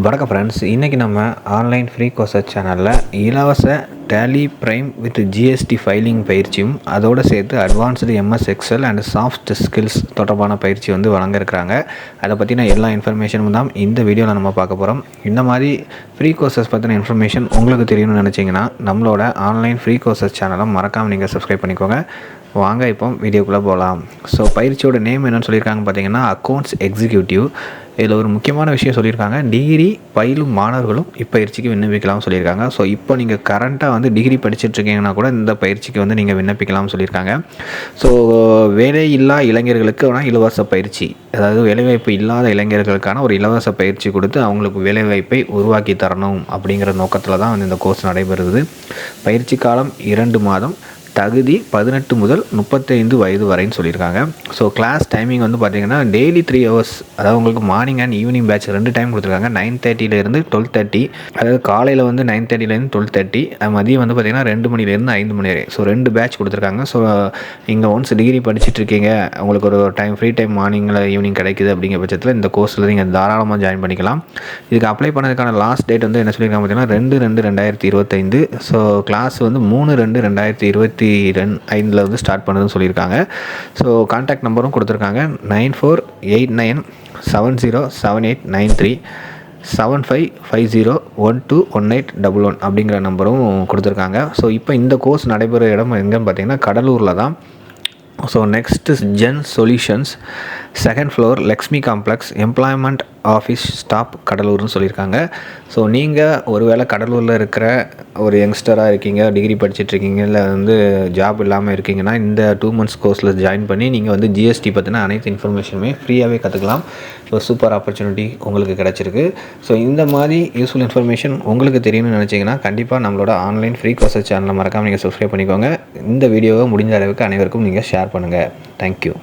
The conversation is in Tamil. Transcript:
வணக்கம் ஃப்ரெண்ட்ஸ் இன்றைக்கி நம்ம ஆன்லைன் ஃப்ரீ கோர்சஸ் சேனலில் இலவச Tally prime with GST filing பயிற்சியும் அதோடு சேர்த்து advanced MS Excel and soft skills தொடர்பான பயிற்சி வந்து வழங்கியிருக்கிறாங்க. அதை பற்றின எல்லா இன்ஃபர்மேஷனும் தான் இந்த வீடியோவில் நம்ம பார்க்க போகிறோம் இந்த மாதிரி ஃப்ரீ கோர்சஸ் பற்றின இன்ஃபர்மேஷன் உங்களுக்கு தெரியணும்னு நினச்சிங்கன்னா நம்மளோட ஆன்லைன் ஃப்ரீ கோர்சஸ் சேனலை மறக்காமல் நீங்கள் சப்ஸ்கிரைப் பண்ணிக்கோங்க. வாங்க இப்போ வீடியோக்குள்ளே போகலாம் ஸோ பயிற்சியோட நேம் என்னென்னு சொல்லியிருக்காங்க பார்த்தீங்கன்னா அக்கௌண்ட்ஸ் எக்ஸிக்யூட்டிவ் இதில் ஒரு முக்கியமான விஷயம் சொல்லியிருக்காங்க. டிகிரி பயிலும் மாணவர்களும் இப்பயிற்சிக்கு விண்ணப்பிக்கலாம்னு சொல்லியிருக்காங்க. ஸோ இப்போ நீங்கள் கரண்ட்டாக வந்து டிகிரி படிச்சுட்ருக்கீங்கன்னா கூட இந்த பயிற்சிக்கு வந்து நீங்கள் விண்ணப்பிக்கலாம்னு சொல்லியிருக்காங்க. ஸோ வேலை இல்லா இளைஞர்களுக்கு ஆனால் இலவச பயிற்சி. அதாவது வேலைவாய்ப்பு இல்லாத இளைஞர்களுக்கான ஒரு இலவச பயிற்சி கொடுத்து அவங்களுக்கு வேலைவாய்ப்பை உருவாக்கி தரணும் அப்படிங்கிற நோக்கத்தில் தான் வந்து இந்த கோர்ஸ் நடைபெறுது. பயிற்சி காலம் இரண்டு மாதம். தகுதி பதினெட்டு முதல் முப்பத்தைந்து வயது வரைன்னு சொல்லியிருக்காங்க. ஸோ கிளாஸ் டைமிங் வந்து பார்த்தீங்கன்னா டெய்லி த்ரீ ஹவர்ஸ் அதாவது உங்களுக்கு மார்னிங் அண்ட் ஈவினிங் பேட்ச் ரெண்டு டைம் கொடுத்துருக்காங்க. நைன் தேர்ட்டிலேருந்து டுவெல் தேர்ட்டி அதாவது காலையில் வந்து நைன் தேர்ட்டிலேருந்து டுவெல் தேர்ட்டி மதியம் வந்து பார்த்தீங்கன்னா ரெண்டு மணிலேருந்து ஐந்து மணி வரை. ஸோ ரெண்டு பேட்ச் கொடுத்துருக்காங்க. ஸோ நீங்கள் ஒன்ஸ் டிகிரி படிச்சுட்டு இருக்கீங்க உங்களுக்கு ஒரு டைம் ஃப்ரீ டைம் மார்னிங்கில் ஈவினிங் கிடைக்குது அப்படிங்கிற பட்சத்தில் இந்த கோர்ஸில் நீங்கள் தாராளமாக ஜாயின் பண்ணிக்கலாம். இதுக்கு அப்ளை பண்ணதுக்கான லாஸ்ட் டேட் வந்து என்ன சொல்லியிருக்காங்க பார்த்தீங்கன்னா ரெண்டு ரெண்டு ரெண்டாயிரத்தி இருபத்தைந்து. ஸோ கிளாஸ் வந்து மூணு ரெண்டு ரெண்டாயிரத்தி இருபத்தி ரெண்டு ஐந்தில் வந்து ஸ்டார்ட் பண்ணுதுன்னு சொல்லியிருக்காங்க. ஸோ கான்டாக்ட் நம்பரும் கொடுத்துருக்காங்க. Nine four eight nine seven zero seven eight nine three seven five five zero one two one eight double one அப்படிங்கிற நம்பரும் கொடுத்துருக்காங்க. ஸோ இப்போ இந்த கோர்ஸ் நடைபெற இடம் எங்கேன்னு பார்த்தீங்கன்னா கடலூரில் தான். So next gen solutions second floor Lakshmi complex employment office stop கடலூர்னு சொல்லியிருக்காங்க. ஸோ நீங்கள் ஒருவேளை கடலூரில் இருக்கிற ஒரு யங்ஸ்டராக இருக்கீங்க டிகிரி படிச்சுட்ருக்கீங்க இல்லை வந்து ஜாப் இல்லாமல் இருக்கீங்கன்னா இந்த டூ மந்த்ஸ் கோர்ஸில் ஜாயின் பண்ணி நீங்கள் வந்து ஜிஎஸ்டி பற்றின அனைத்து இன்ஃபர்மேஷனுமே ஃப்ரீயாகவே கற்றுக்கலாம் ஒரு சூப்பர் ஆப்பர்ச்சுனிட்டி உங்களுக்கு கிடச்சிருக்கு. ஸோ இந்த மாதிரி யூஸ்ஃபுல் இன்ஃபர்மேஷன் உங்களுக்கு தெரியணும்னு நினச்சிங்கன்னா கண்டிப்பாக நம்மளோட ஆன்லைன் ஃப்ரீ கோர்சஸ் சேனலை மறக்காமல் நீங்கள் சப்ஸ்கிரைப் பண்ணிக்கோங்க. இந்த வீடியோவை முடிஞ்ச அளவுக்கு அனைவருக்கும் நீங்கள் ஷேர் பண்ணுங்கள் தேங்க்யூ